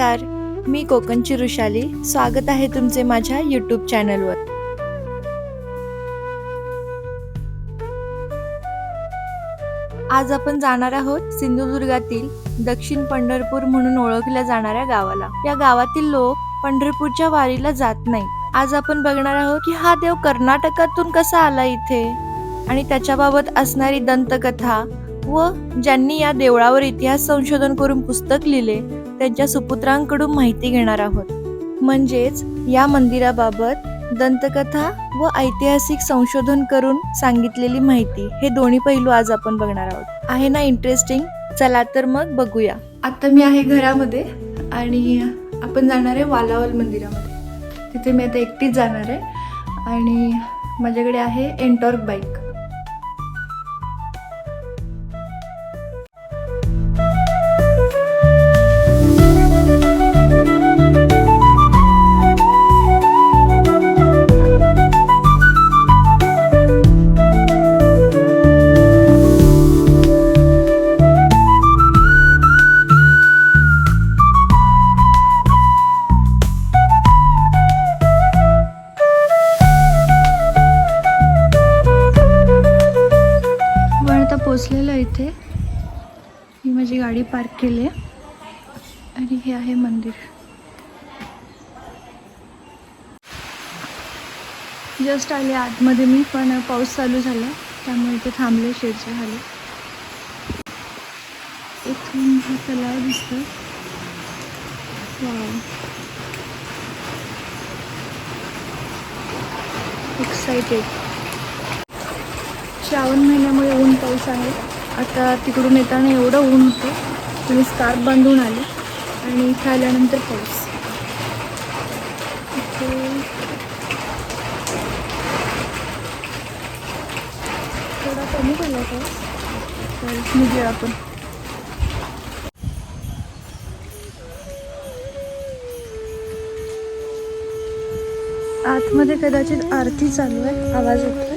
नमस्कार. मी कोकणची ऋषाली स्वागत आहे तुमचे माझ्या यूट्यूब चॅनलवर आज आपण जाणार आहोत सिंधुदुर्गातील दक्षिण पंढरपूर म्हणून ओळखल्या जाणाऱ्या गावाला. या गावातील लोक पंढरपूरच्या वारीला जात नाही. आज आपण बघणार आहोत की हा देव कर्नाटकातून कसा आला इथे? आणि त्याच्याबाबत असणारी दंतकथा व ज्यांनी या देवळावर इतिहास संशोधन करून पुस्तक लिहिले त्यांच्या सुपुत्रांकडून माहिती घेणार आहोत. म्हणजेच या मंदिराबाबत दंतकथा व ऐतिहासिक संशोधन करून सांगितलेली माहिती हे दोन्ही पैलू आज आपण बघणार आहोत. आहे ना इंटरेस्टिंग चला तर मग बघूया. आता मी आहे घरामध्ये आणि आपण जाणार आहे वालावल मंदिरामध्ये. तिथे मी आता एकटीच जाणार आहे आणि माझ्याकडे आहे एन्टॉर्क बाईक आले आतमध्ये मी पण पाऊस चालू झाला त्यामुळे इथे थांबले शेडच्या खाली इथून हा तलाव दिसतो एक्साइटेड श्रावण महिन्यामुळे ऊन पाऊस आहे. आता तिकडून येताना एवढं ऊन होतं. तुम्ही स्कार्फ बांधून आले. आणि इथे आल्यानंतर पाऊस इथे थोडा कमी तर निघूया आपण. आतमध्ये कदाचित आरती चालू आहे. आवाज येतोय?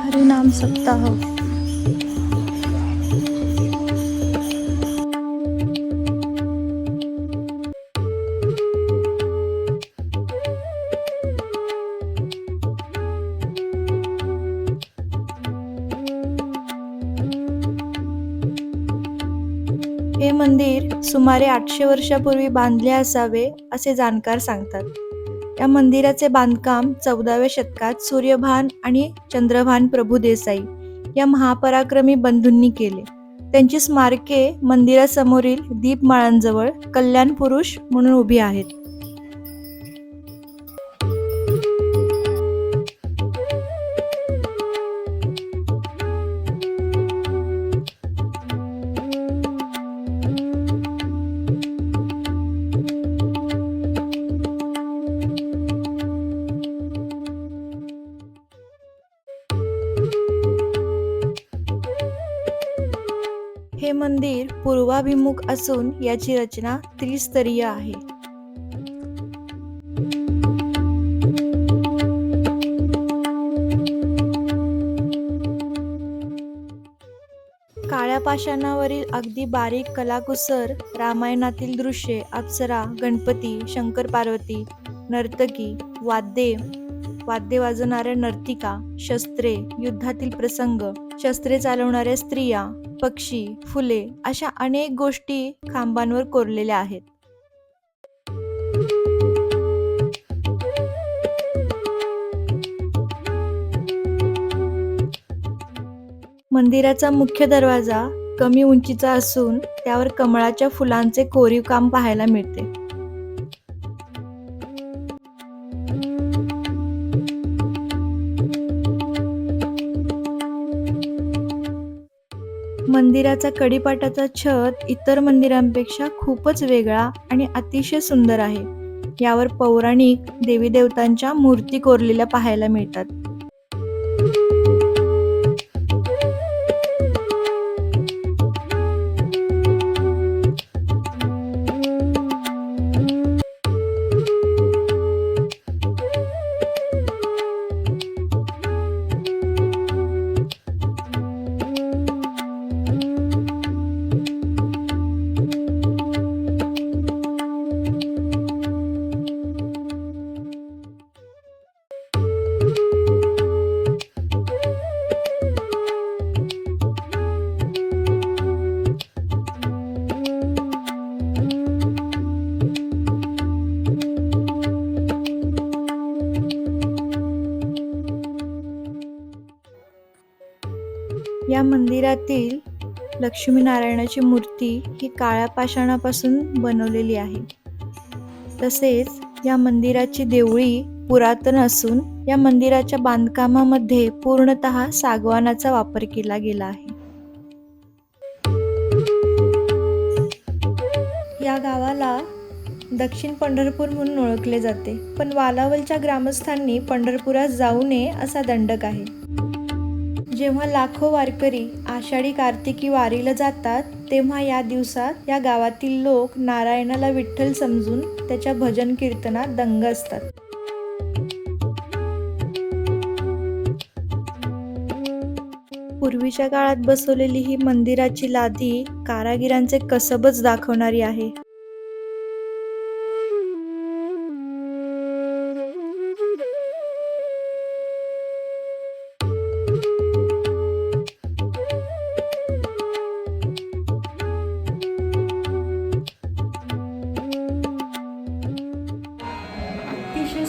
हरिनाम सप्ताह. हो। सुमारे आठशे वर्षापूर्वी बांधले असावे असे जाणकार सांगतात. या मंदिराचे बांधकाम चौदाव्या शतकात सूर्यभान आणि चंद्रभान प्रभू देसाई या महापराक्रमी बंधूंनी केले. त्यांची स्मारके मंदिरासमोरील दीपमाळांजवळ कल्याण पुरुष म्हणून उभी आहेत. मंदिर पूर्वाभिमुख असून याची रचना त्रिस्तरीय आहे. काळ्या पाषाणावरील अगदी बारीक कलाकुसर रामायणातील दृश्ये अप्सरा गणपती शंकर पार्वती नर्तकी वाद्ये वाद्ये वाजवणाऱ्या नर्तिका शस्त्रे युद्धातील प्रसंग शस्त्रे चालवणाऱ्या स्त्रिया पक्षी फुले अशा अनेक गोष्टी खांबांवर कोरलेल्या आहेत. मंदिराचा मुख्य दरवाजा कमी उंचीचा असून त्यावर कमळाच्या फुलांचे कोरीव काम पाहायला मिळते. मंदिराचा कडीपाटाचा छत इतर मंदिरांपेक्षा खूपच वेगळा आणि अतिशय सुंदर आहे. यावर पौराणिक देवी देवतांच्या मूर्ती कोरलेल्या पाहायला मिळतात. मंदिरातील लक्ष्मीनारायणाची मूर्ती ही काळ्या पाषाणापासून बनवलेली आहे. तसेच या मंदिराची देवळी पुरातन असून या मंदिराच्या बांधकामामध्ये पूर्णतः सागवानाचा वापर केला गेला आहे. या गावाला दक्षिण पंढरपूर म्हणून ओळखले जाते पण वालावलच्या ग्रामस्थांनी पंढरपुरात जाऊ नये असा दंडक आहे. जेव्हा लाखो वारकरी आषाढी कार्तिकी वारीला जातात तेव्हा या दिवसात या गावातील लोक नारायणाला विठ्ठल समजून त्याच्या भजन कीर्तनात दंग असतात. पूर्वीच्या काळात बसवलेली ही मंदिराची लादी कारागिरांचे कसबच दाखवणारी आहे.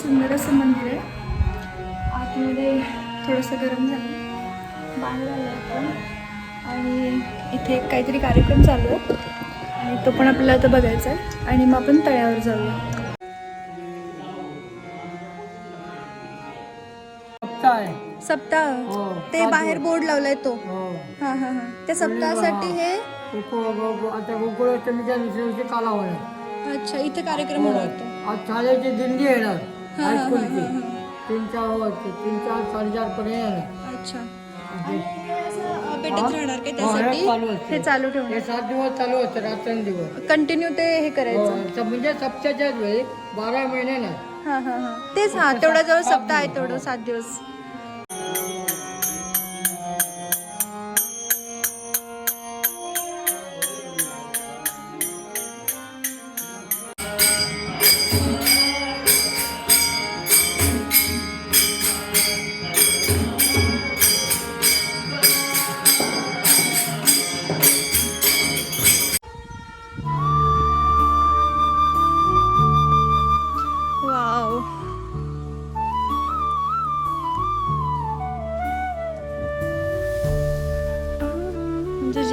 सुंदर असं मंदिर आहे. आतमध्ये थोडंसं गरम झालं. बाहेर आलं आपण. आणि इथे एक काहीतरी कार्यक्रम चालू आहे. आणि तो पण आपल्याला आता बघायचा आहे. आणि मग आपण तळ्यावर जाऊया. सप्ताह हो, ते बाहेर. बोर्ड लावलाय तो. हो. हा हा हा. त्या सप्ताहासाठी हे? अच्छा इथे कार्यक्रम हो. होणार आज शाळेची दिंडी येणार. हा, हा, हायस्कूलची हा, तीन चार वाजते तीन चार साडेचार पर्यंत अच्छा. पेटत हा? राहणार काय हो, हे त्यासाठी चालू असते. हे चालू हे ठेवणार सात दिवस चालू रात्रंदिवस. कंटिन्यू ते हे हो, करायचं स- म्हणजे सप्त्याच्याच वेळी बारा महिने नाही. हा हा हा. तेच हा तेवढा जवळ सप्ताह आहे तेवढं सात दिवस.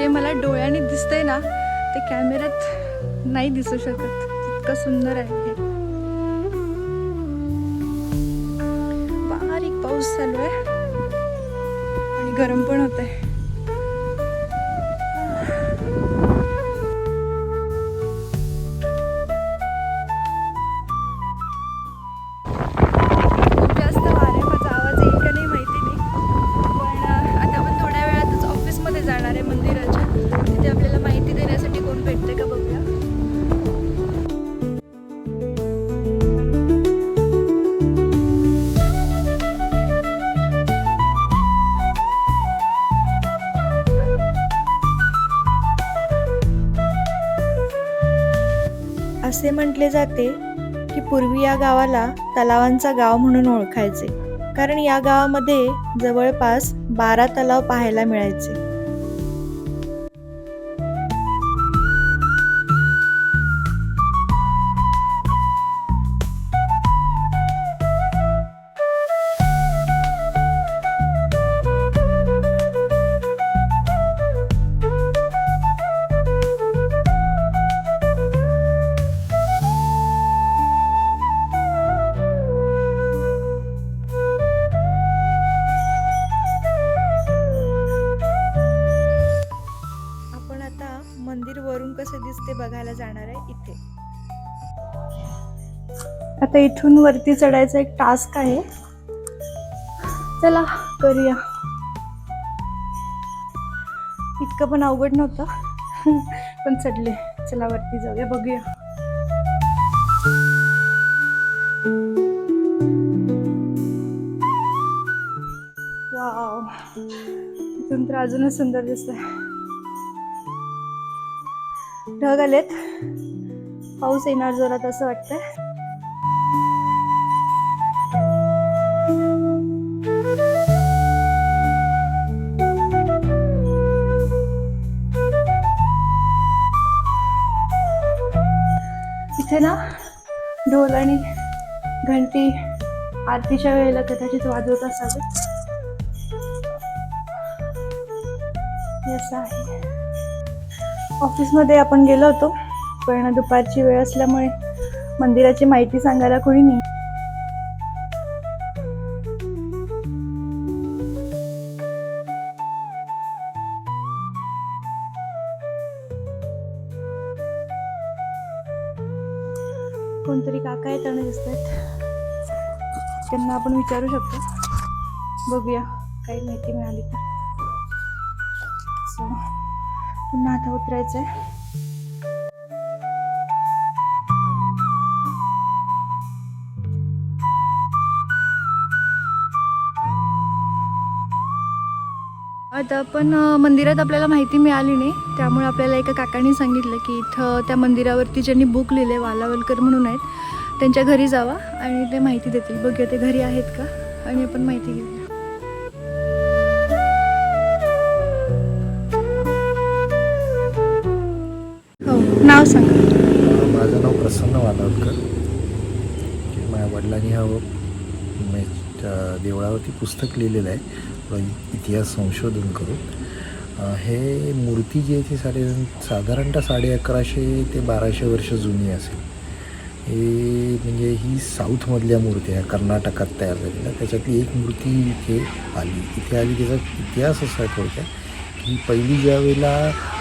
जे मला डोळ्याने दिसतंय ना ते कॅमेऱ्यात नाही दिसू शकत. इतकं सुंदर आहे हे. बारीक पाऊस चालू आहे. आणि गरम पण होत आहे असे म्हटले जाते की पूर्वी या गावाला तलावांचा गाव म्हणून ओळखायचे. कारण या गावामध्ये जवळपास बारा तलाव पाहायला मिळायचे. आता इथून वरती चढायचा एक टास्क आहे. चला करूया. इतकं पण अवघड नव्हतं पण चढले. चला वरती जाऊया बघूया. वाव इथून तर अजूनच सुंदर दिसत ढग आलेत. पाऊस येणार जोरात असं वाटतंय. इथे ना ढोल आणि घंटी आरतीच्या वेळेला कदाचित वाजवत असावे. आहे. ऑफिसमध्ये आपण गेलो होतो पण दुपारची वेळ असल्यामुळे मंदिराची माहिती सांगायला कोणी नाही. कोणतरी काका येताना दिसत आहेत. त्यांना आपण विचारू शकतो. बघूया. काही माहिती मिळाली तर. सो पुन्हा आता उतरायचं आहे आता पण मंदिरात आपल्याला माहिती मिळाली नाही. त्यामुळे आपल्याला एका काकांनी सांगितलं की इथं त्या मंदिरावरती ज्यांनी बुक लिहिले वालावलकर म्हणून आहेत त्यांच्या घरी जावा आणि ते माहिती देतील. बघूया ते घरी आहेत का? आणि आपण माहिती घेऊया हो नाव सांगा. माझं नाव प्रसन्न वालावलकर. माझ्या वडिलांनी हा देवळावरती पुस्तक लिहिलेलं आहे. इतिहास संशोधन करून अ, हे मूर्ती जी आहे ती साडे साधारणतः साडे अकराशे ते बाराशे वर्ष जुनी असेल. हे म्हणजे ही साऊथमधल्या मूर्ती आहे कर्नाटकात तयार झालेल्या. त्याच्यातली एक मूर्ती इथे आली. इथे आली त्याचा इतिहास असा आहे थोडक्यात की पहिली ज्या वेळेला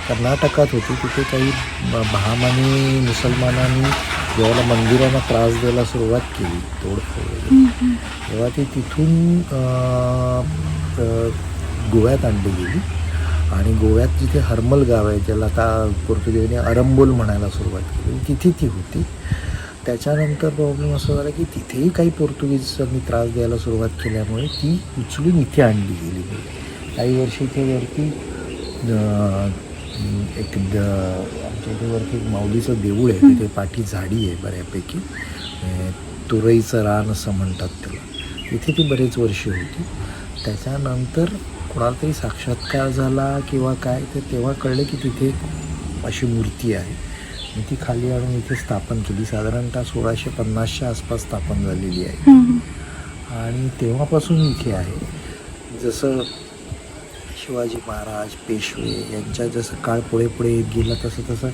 कर्नाटकात होती तिथे काही बहामानी मुसलमानांनी जेव्हा मंदिरांना त्रास द्यायला सुरुवात केली तोडफोड तेव्हा ती तिथून गोव्यात आणली गेली. आणि गोव्यात जिथे हरमल गाव आहे ज्याला आता पोर्तुगीजने अरंबोल म्हणायला सुरुवात केली. तिथे ती होती. त्याच्यानंतर प्रॉब्लेम असा झाला की तिथेही काही पोर्तुगीजांनी त्रास द्यायला सुरुवात केल्यामुळे ती उचलून इथे आणली गेली. काही वर्षी इथे वरती एक द आमच्या इथे वरती एक माऊलीचं देऊळ आहे. तिथे पाठी झाडी आहे बऱ्यापैकी. तुरईचं रान असं म्हणतात त्याला. तिथे ती बरेच वर्षे होती. त्याच्यानंतर कोणाला तरी साक्षात्कार झाला किंवा काय तर तेव्हा कळलं की तिथे अशी मूर्ती आहे. मी ती खाली आणून इथे स्थापन केली. साधारणतः सोळाशे पन्नासच्या आसपास स्थापन झालेली आहे. आणि तेव्हापासून इथे आहे. जसं शिवाजी महाराज पेशवे यांच्या जसं काळ पुढे पुढे येत गेला तसं तसं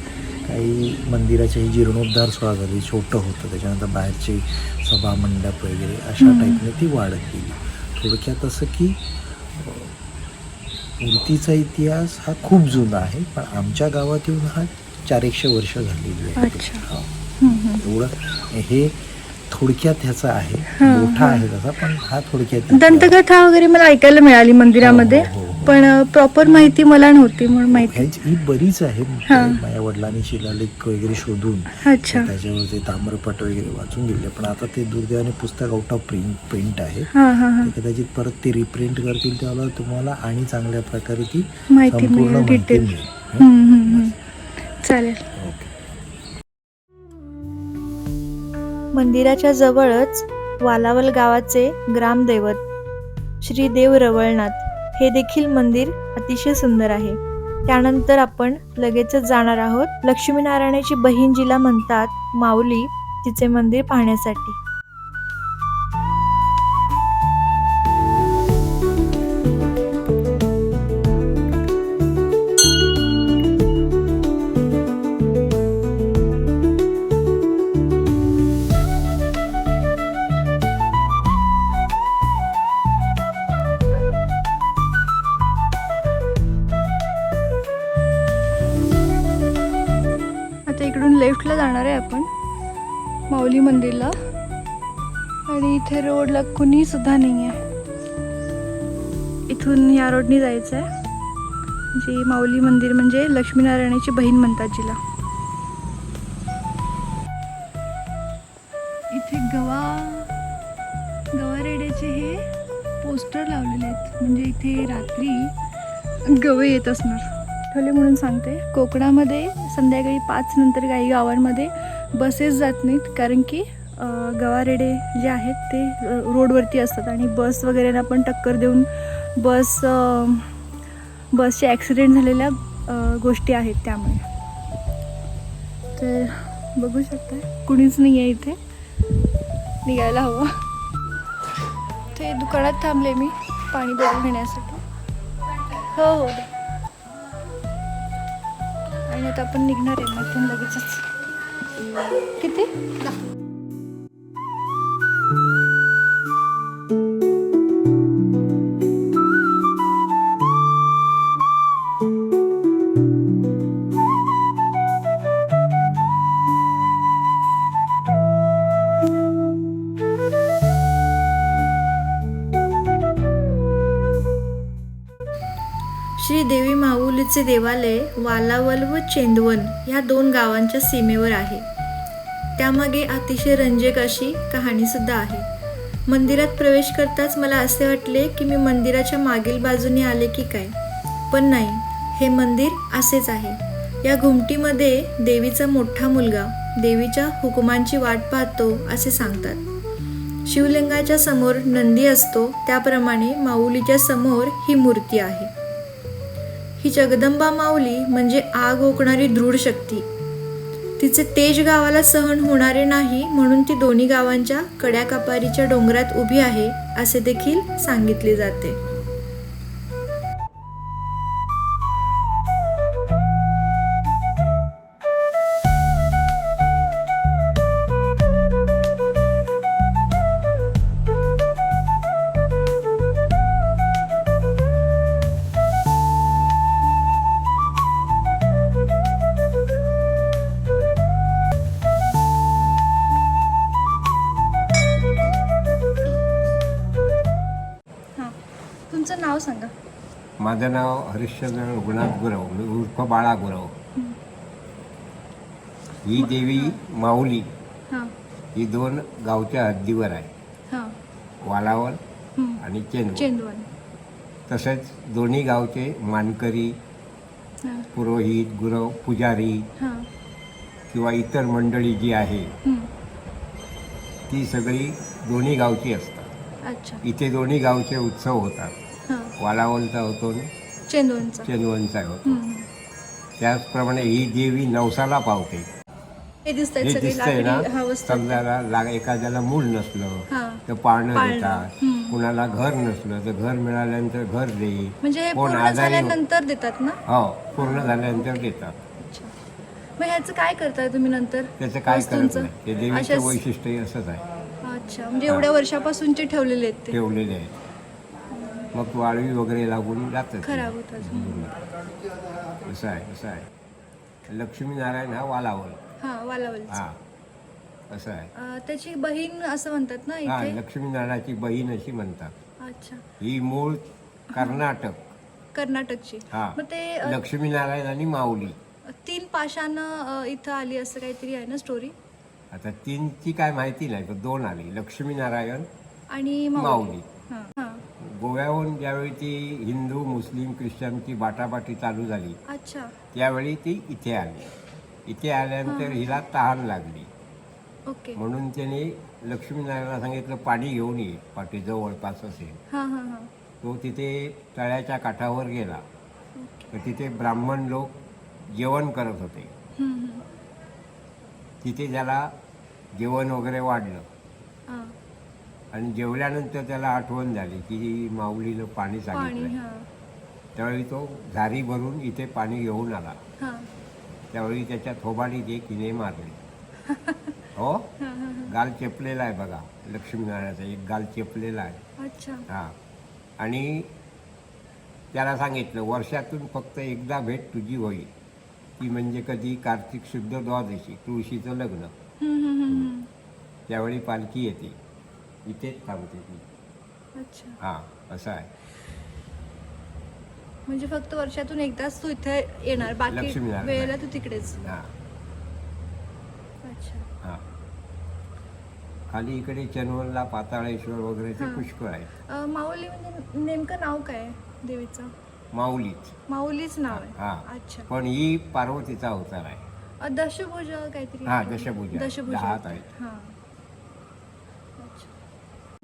काही मंदिराचे जीर्णोद्धार सुद्धा झाली छोटं होतं. त्याच्यानंतर बाहेरचे सभा मंडप वगैरे अशा. टाईपने ती वाढत गेली. थोडक्यात असं की मूर्तीचा इतिहास हा खूप जुना आहे पण आमच्या गावात येऊन हा चार एकशे वर्ष झालेली आहे. हा. एवढं हे थोडक्यात ह्याचा आहे मोठा. आहे तसा पण हा थोडक्यात दंतकथा वगैरे मला ऐकायला मिळाली मंदिरामध्ये हो, हो, हो. पण प्रॉपर माहिती मला नव्हती म्हणून माहिती ह्याची ही बरीच आहे हा. माझ्या वडिलांनी शिलालेख वगैरे शोधून. अच्छा. त्याच्यावर ते ताम्रपट वगैरे वाचून दिले. पण आता ते दुर्दैवाने पुस्तक आउट ऑफ प्रिंट प्रिंट आहे. हा हा हा. ते कदाचित परत ते रिप्रिंट करतील त्याला तुम्हाला आणि चांगल्या प्रकारे ती माहिती संपूर्ण मिळेल माहिती डिटेल मिळेल. हम्म, हम्म, हम्म. चालेल. ओके. मंदिराच्या जवळच वालावल गावाचे ग्रामदैवत श्री देव रवळनाथ. हे देखील मंदिर अतिशय सुंदर आहे. त्यानंतर आपण लगेचच जाणार आहोत. लक्ष्मीनारायणाची बहीण जिला म्हणतात माऊली तिचे मंदिर पाहण्यासाठी. इथे कुणीसुद्धा कुणी सुद्धा नाही आहे इथून या रोडनी जायचं आहे जे माऊली मंदिर म्हणजे लक्ष्मीनारायणाची बहीण म्हणतात जिला. इथे गवा गवारेड्याचे हे पोस्टर लावलेले आहेत. म्हणजे इथे रात्री गवे येत असणार. ठेवले म्हणून सांगते कोकणामध्ये संध्याकाळी पाच नंतर काही गावांमध्ये बसेस जात नाहीत कारण की गवारेडे जे आहेत ते रोडवरती असतात आणि बस वगैरेला पण टक्कर देऊन बस बसचे ॲक्सिडेंट झालेल्या गोष्टी आहेत त्यामुळे. तर बघू शकता कुणीच नाही आहे इथे. निघायला हवं. ते दुकानात थांबले मी पाणी भरून घेण्यासाठी. हो हो. आणि आता आपण निघणार आहे मग लगेचच. किती? श्री देवी माऊलीचे देवालय वालावल व चेंदवन ह्या दोन गावांच्या सीमेवर आहे. त्यामागे अतिशय रंजक अशी कहाणीसुद्धा आहे. मंदिरात प्रवेश करताच मला असे वाटले की मी मंदिराच्या मागील बाजूने आले की काय? पण नाही हे मंदिर असेच आहे. या घुमटीमध्ये देवीचा मोठा मुलगा देवीच्या हुकुमांची वाट पाहतो असे सांगतात. शिवलिंगाच्या समोर नंदी असतो त्याप्रमाणे माऊलीच्या समोर ही मूर्ती आहे. ही जगदंबा माऊली म्हणजे आग ओकणारी दृढ शक्ती. तिचे तेज गावाला सहन होणारे नाही म्हणून ती दोन्ही गावांच्या कड्याकापारीच्या डोंगरात उभी आहे असे देखील सांगितले जाते. माझं नाव हरिश्चंद्र रघुनाथ गुरव मी उर्फ बाळा गुरव. ही देवी माऊली हां. ही दोन गावच्या हद्दीवर आहे. हां. वालावल हं. आणि चेंदू चेंदवन तसेच दोन्ही गावचे मानकरी हां. पुरोहित गुरव पुजारी हां. किंवा इतर मंडळी जी आहे हं. ती सगळी दोन्ही गावची असतात. अच्छा. इथे दोन्ही गावचे उत्सव होतात. वालावलचा होतो आणि चेंदवनचा. चेंदवनचा होतो. त्याचप्रमाणे ही देवी नवसाला पावते. हे हे दिसतंय हा ना? वस्तू. समजायला लाग एखाद्याला मूल नसलं हां. तर पाळणं पाळणं. देतात. हम्म. कुणाला घर नसलं तर घर मिळाल्यानंतर घर दे. म्हणजे हे कोण पूर्ण आजारी झाल्यानंतर देतात ना? हो पूर्ण झाल्यानंतर देतात. अच्छा. मग ह्याचं काय करताय तुम्ही नंतर? त्याचं काय करत वस्तूंचं? नाही. ते देवीचं अशाच- वैशिष्ट्य असंच आहे. अच्छा. म्हणजे एवढ्या वर्षापासूनचे ठेवलेले आहेत ते. ठेवलेले आहेत. मग वाळवी वगैरे लागून जातात. खराब होतात असं आहे असं आहे. लक्ष्मीनारायण हा वालावल. हा हा असं आहे. त्याची बहीण असं म्हणतात ना हा लक्ष्मीनारायणाची बहीण अशी म्हणतात. अच्छा. ही मूळ कर्नाटक. कर्नाटकची. हा मग ते लक्ष्मीनारायण आणि माऊली. तीन पाशानं अं, इथं आली असं काहीतरी आहे ना स्टोरी आता तीनची काय माहिती नाही दोन आली. लक्ष्मीनारायण आणि माऊली. गोव्याहून ज्यावेळी ती हिंदू मुस्लिम ख्रिश्चनची बाटाबाटी चालू झाली अच्छा. त्यावेळी ती इथे आली. इथे आल्यानंतर हिला तहान लागली. ओके. म्हणून त्याने लक्ष्मीनारायणाला सांगितलं पाणी घेऊन ये पाठी जवळपास असेल. हा हा हा. तो तिथे तळ्याच्या काठावर गेला. तर तिथे ब्राह्मण लोक जेवण करत होते. हम्म, हम्म. तिथे त्याला जेवण वगैरे वाढलं. हा. आणि जेवल्यानंतर त्याला आठवण झाली की माऊलीनं पाणी पाणी सांगितलं हा. त्यावेळी तो झारी भरून इथे पाणी घेऊन आला. हा. त्यावेळी त्याच्या थोबाडीत एक हिने मारली. हो? हा, हा, गाल चेपलेला आहे बघा लक्ष्मीनारायणाचा एक गाल चेपलेला आहे. हा. अच्छा. हा. आणि त्याला सांगितलं वर्षातून फक्त एकदा भेट तुझी होईल. ती म्हणजे कधी कार्तिक शुद्ध द्वादशी तुळशीचं लग्न. हम्म, हम्म, हम्म, हम्म. त्यावेळी पालखी येते. इथेच थांबते ती. अच्छा. हां असं आहे. म्हणजे फक्त वर्षातून एकदाच तू इथे येणार बाकी लक्ष्मीनारायण. वेळेला तू तिकडेच. हां. अच्छा. हां. खाली इकडे चनवनला पाताळेश्वर वगैरे ते हां. पुष्कळ आहे. अं, माऊली म्हणजे नेमकं नाव काय आहे देवीचं? माऊलीच. माऊलीच नाव आहे. हां अच्छा. पण ही पार्वतीचा अवतार आहे. अं, दशभुजा काहीतरी हां आहे. दशभुजा दशभुजा. दहा हात आहेत हां.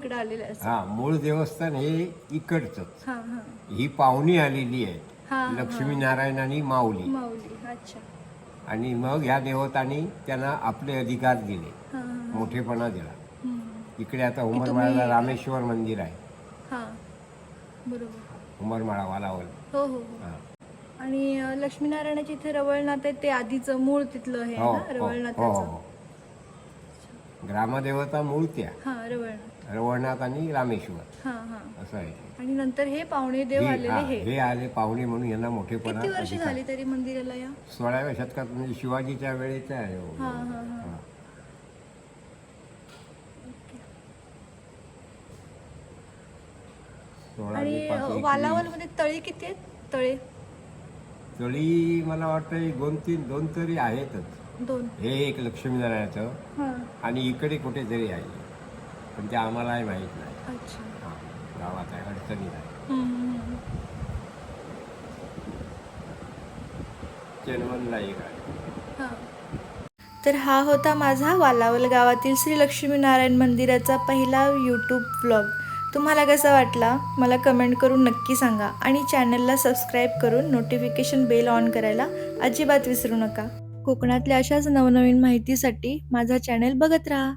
इकडे आलेले असं. हां मूळ देवस्थान हे इकडचंच. हां हां. ही पाहुणी आलेली आहे हां, लक्ष्मीनारायण आणि माऊली. माऊली अच्छा. आणि मग ह्या देवतांनी त्यांना आपले अधिकार दिले हां हां मोठेपणा दिला. हम्म. इकडे आता उमरमाळ्याला रामेश्वर मंदिर आहे. हां बरोबर. उमरमाळा वालावल. हो हो हो. हां. आणि अं, लक्ष्मीनारायणाच्या इथे रवळनाथ आहे ते आधीचं मूळ तिथलं हे हो ना हो हो रवळनाथाचं? हो ग्रामदेवता मूर्त्या हां रवळनाथ. रवळनाथ आणि रामेश्वर हां हां. असं आहे ते. आणि नंतर हे पावणे देव हे- आलेले हा, हे. हे आले पाहुणे म्हणून यांना मोठेपणा किती वर्ष अधिकार. झाली तरी मंदिराला या? सोळाव्या शतकात म्हणजे शिवाजीच्या वेळेचा आहे हो. हां हां हां. हा. सोळा आणि ते पाच अं, एकवीस. वालावलमध्ये तळी किती आहेत? तळे? तळी मला वाटतं दोन तीन दोन तरी आहेतच. दोन. हे एक लक्ष्मीनारायणाचं हां. आणि इकडे कुठेतरी आहे. पण ते आम्हालाही माहीत नाही. अच्छा. हा, गावात आहे अडचणीत आहे. हम्म, हम्म, हम्म. चेनवनला एक आहे. हां. तर हा होता माझा वालावल गावातील श्री लक्ष्मीनारायण मंदिराचा पहिला यूट्यूब व्लॉग तुम्हाला कसा वाटला? मला कमेंट करून नक्की सांगा आणि चॅनलला सबस्क्राईब करून नोटिफिकेशन बेल ऑन करायला अजिबात विसरू नका. कोकणातल्या अशाच नवनवीन माहितीसाठी माझा चॅनल बघत राहा.